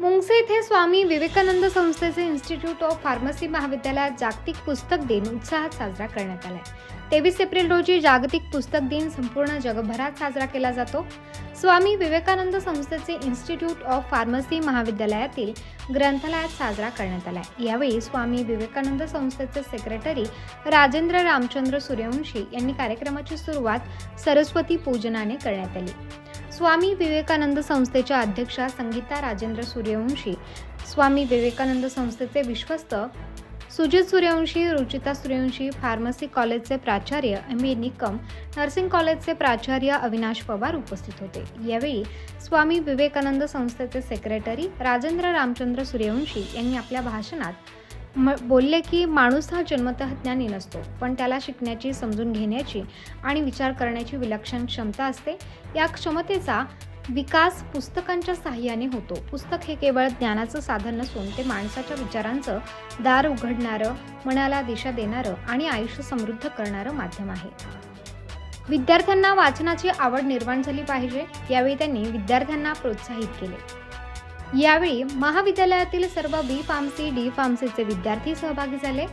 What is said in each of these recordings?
मुंगसे येथे स्वामी विवेकानंद संस्थेचे institute of pharmacy महाविद्यालयात जागतिक पुस्तक दिन उत्साहात साजरा करण्यात आलाय. तेवीस एप्रिल रोजी जागतिक पुस्तक दिन संपूर्ण जगभरात साजरा केला जातो. स्वामी विवेकानंद संस्थेचे इन्स्टिट्यूट ऑफ फार्मसी महाविद्यालयातील ग्रंथालयात साजरा करण्यात आलाय. यावेळी स्वामी विवेकानंद संस्थेचे सेक्रेटरी राजेंद्र रामचंद्र सूर्यवंशी यांनी कार्यक्रमाची सुरुवात सरस्वती पूजनाने करण्यात आली. स्वामी विवेकानंद संस्थेच्या अध्यक्षा संगीता राजेंद्र सूर्यवंशी स्वामी विवेकानंद संस्थेचे विश्वस्त सुजित सूर्यवंशी रुचिता सूर्यवंशी फार्मसी कॉलेजचे प्राचार्य एम ए निकम नर्सिंग कॉलेजचे प्राचार्य अविनाश पवार उपस्थित होते. यावेळी स्वामी विवेकानंद संस्थेचे सेक्रेटरी राजेंद्र रामचंद्र सूर्यवंशी यांनी आपल्या भाषणात म- बोलले की माणूस हा जन्मतः ज्ञानी नसतो पण त्याला शिकण्याची समजून घेण्याची आणि विचार करण्याची विलक्षण क्षमता असते. या क्षमतेचा विकास पुस्तकांच्या साह्याने होतो. पुस्तक हे केवळ ज्ञानाचं साधन नसून ते माणसाच्या विचारांचं दार उघडणारं मनाला दिशा देणारं आणि आयुष्य समृद्ध करणारं माध्यम आहे. विद्यार्थ्यांना वाचनाची आवड निर्माण झाली पाहिजे. यावेळी त्यांनी विद्यार्थ्यांना प्रोत्साहित केले. यावेळी महाविद्यालयातील सर्व बी फार्मसी डी फार्मसीचे विद्यार्थी सहभागी झाले.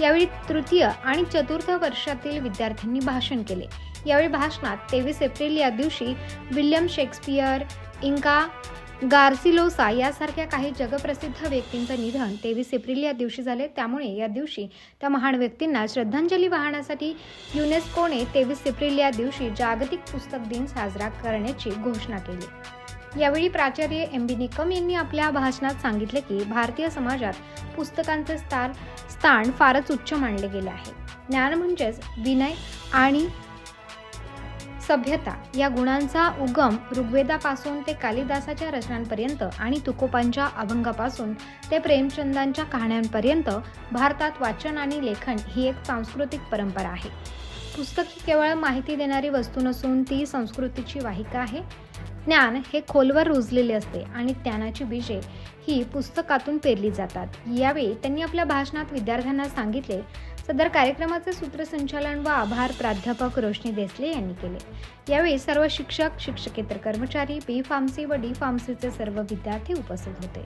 यावेळी तृतीय आणि चतुर्थ वर्षातील विद्यार्थ्यांनी भाषण केले. यावेळी भाषणात तेवीस एप्रिल या दिवशी विल्यम शेक्सपियर इंका गार्सिलोसा यासारख्या काही जगप्रसिद्ध व्यक्तींचं निधन तेवीस एप्रिल या दिवशी झाले. त्यामुळे या दिवशी त्या महान व्यक्तींना श्रद्धांजली वाहण्यासाठी युनेस्कोने तेवीस एप्रिल या दिवशी जागतिक पुस्तक दिन साजरा करण्याची घोषणा केली. यावेळी प्राचार्य एम बी निकम यांनी आपल्या भाषणात सांगितले की भारतीय समाजात पुस्तकांचे स्थान स्थान फारच उच्च मानले गेले आहे. ज्ञान म्हणजेच विनय आणि सभ्यता या गुणांचा उगम ऋग्वेदापासून ते कालिदासाच्या रचनांपर्यंत आणि तुकोपांच्या अभंगापासून ते प्रेमचंदांच्या कहाण्यांपर्यंत भारतात वाचन आणि लेखन ही एक सांस्कृतिक परंपरा आहे. पुस्तक ही केवळ माहिती देणारी वस्तू नसून ती संस्कृतीची वाहिका आहे. ज्ञान हे खोलवर रुजलेले असते आणि ज्ञानाची बीजे ही पुस्तकातून पेरली जातात. यावेळी त्यांनी आपल्या भाषणात विद्यार्थ्यांना सांगितले सदर कार्यक्रमाचे सूत्रसंचालन व आभार प्राध्यापक रोशनी देसले यांनी केले. यावेळी सर्व शिक्षक शिक्षकेतर कर्मचारी बी फार्मसी व डी फार्मसीचे सर्व विद्यार्थी उपस्थित होते.